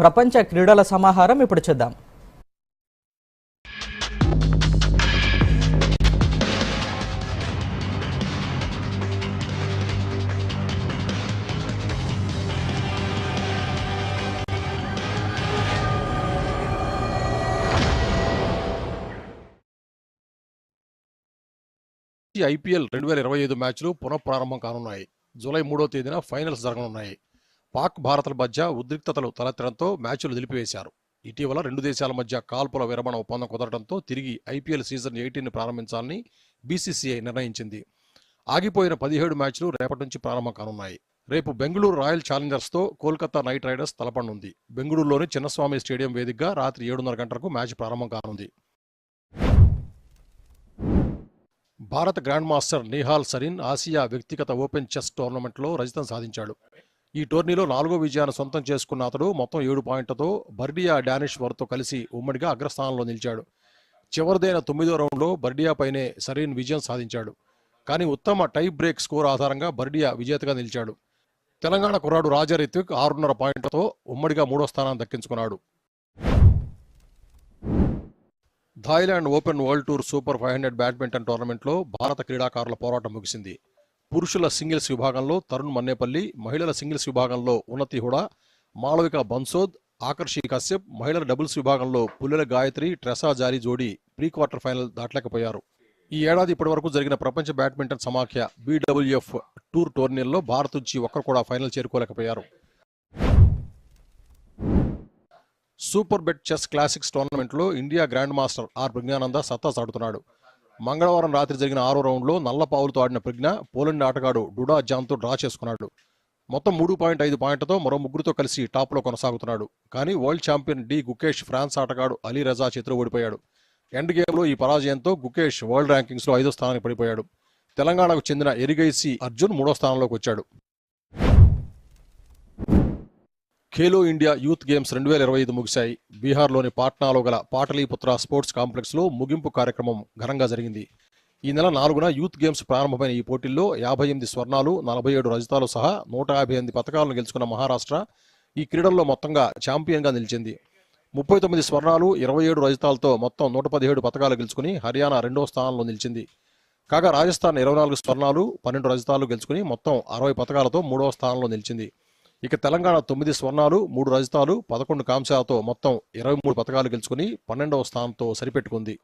ప్రపంచ క్రీడల సమాహారం ఇప్పుడు చూద్దాం. ఐపీఎల్ రెండు వేల ఇరవై ఐదు మ్యాచ్లు పునఃప్రారంభం కానున్నాయి. జూలై మూడో తేదీన ఫైనల్స్ జరగనున్నాయి. పాక్ భారత్ల మధ్య ఉద్రిక్తతలు తలెత్తడంతో మ్యాచ్లు నిలిపివేశారు. ఇటీవల రెండు దేశాల మధ్య కాల్పుల విరమణ ఒప్పందం కుదరడంతో తిరిగి ఐపీఎల్ సీజన్ ఎయిటీన్ ప్రారంభించాలని బీసీసీఐ నిర్ణయించింది. ఆగిపోయిన పదిహేడు మ్యాచ్లు రేపటి నుంచి ప్రారంభం కానున్నాయి. రేపు బెంగళూరు రాయల్ ఛాలెంజర్స్తో కోల్కతా నైట్ రైడర్స్ తలపడనుంది బెంగళూరులోని చిన్నస్వామి స్టేడియం వేదికగా రాత్రి ఏడున్నర గంటలకు మ్యాచ్ ప్రారంభం కానుంది. భారత grand master Nihal Sarin Asia వ్యక్తిగత ఓపెన్ చెస్ టోర్నమెంట్లో రజతం సాధించాడు. ఈ టోర్నీలో నాలుగో విజయాన్ని సొంతం చేసుకున్న అతడు మొత్తం ఏడు పాయింట్లతో బర్డియా డానిష్ వారితో కలిసి ఉమ్మడిగా అగ్రస్థానంలో నిలిచాడు. చివరిదైన తొమ్మిదో రౌండ్లో బర్డియాపైనే సరైన విజయం సాధించాడు. కానీ ఉత్తమ టై బ్రేక్ స్కోర్ ఆధారంగా బర్డియా విజేతగా నిలిచాడు. తెలంగాణ కుర్రాడు రాజా రిత్విక్ ఆరున్నర పాయింట్లతో ఉమ్మడిగా మూడో స్థానాన్ని దక్కించుకున్నాడు. Thailand open world tour super five hundred badminton టోర్నమెంట్లో భారత క్రీడాకారుల పోరాటం ముగిసింది. పురుషుల సింగిల్స్ విభాగంలో తరుణ్ మన్నేపల్లి మహిళల సింగిల్స్ విభాగంలో ఉన్నతి హుడా మాళవిక బన్సోద్ ఆకర్షి కశ్యప్ మహిళల డబుల్స్ విభాగంలో పుల్లెల గాయత్రి ట్రెసా జారీ జోడీ ప్రీ క్వార్టర్ ఫైనల్ దాటలేకపోయారు. ఈ ఏడాది ఇప్పటివరకు జరిగిన ప్రపంచ బ్యాడ్మింటన్ సమాఖ్య బీడబ్ల్యూఎఫ్ టూర్ టోర్నీల్లో భారత్ నుంచి ఒక్కరు కూడా ఫైనల్ చేరుకోలేకపోయారు. సూపర్ బెట్ చెస్ క్లాసిక్స్ టోర్నమెంట్లో India grand master R Praggnanandhaa సత్తా చాటుతున్నాడు. మంగళవారం రాత్రి జరిగిన ఆరో రౌండ్లో నల్ల పావులతో ఆడిన ప్రజ్ఞ పోలండ్ ఆటగాడు డుడా జాన్తో డ్రా చేసుకున్నాడు. మొత్తం మూడు పాయింట్ ఐదు పాయింట్లతో మరో ముగ్గురితో కలిసి టాప్లో కొనసాగుతున్నాడు. కానీ world champion D Gukesh France ఆటగాడు అలీ రజా చేతిలో ఓడిపోయాడు. ఎండ్ గేమ్లో ఈ పరాజయంతో గుకేష్ వరల్డ్ ర్యాంకింగ్స్లో ఐదో స్థానానికి పడిపోయాడు. తెలంగాణకు చెందిన ఎరిగైసి అర్జున్ మూడో స్థానంలోకి వచ్చాడు. ఖేలో ఇండియా యూత్ గేమ్స్ రెండు వేల ఇరవై ఐదు ముగిశాయి. బీహార్లోని పాట్నాలో గల పాటలీపుత్ర స్పోర్ట్స్ కాంప్లెక్స్లో ముగింపు కార్యక్రమం ఘనంగా జరిగింది. ఈ నెల నాలుగున యూత్ గేమ్స్ ప్రారంభమైన ఈ పోటీల్లో యాభై ఎనిమిది స్వర్ణాలు నలభై ఏడు రజతాలు సహా నూట యాభై ఎనిమిది పథకాలను గెలుచుకున్న మహారాష్ట్ర ఈ క్రీడల్లో మొత్తంగా ఛాంపియన్గా నిలిచింది. ముప్పై తొమ్మిది స్వర్ణాలు ఇరవై ఏడు రజతాలతో మొత్తం నూట పదిహేడు పథకాలు గెలుచుకుని హర్యానా రెండవ స్థానంలో నిలిచింది. కాగా రాజస్థాన్ ఇరవై నాలుగు స్వర్ణాలు పన్నెండు రజతాలు గెలుచుకుని మొత్తం అరవై పథకాలతో మూడవ స్థానంలో నిలిచింది. ఇక తెలంగాణ తొమ్మిది స్వర్ణాలు మూడు రజతాలు పదకొండు కాంశాలతో మొత్తం ఇరవై మూడు పథకాలు గెలుచుకుని పన్నెండవ స్థానంతో సరిపెట్టుకుంది.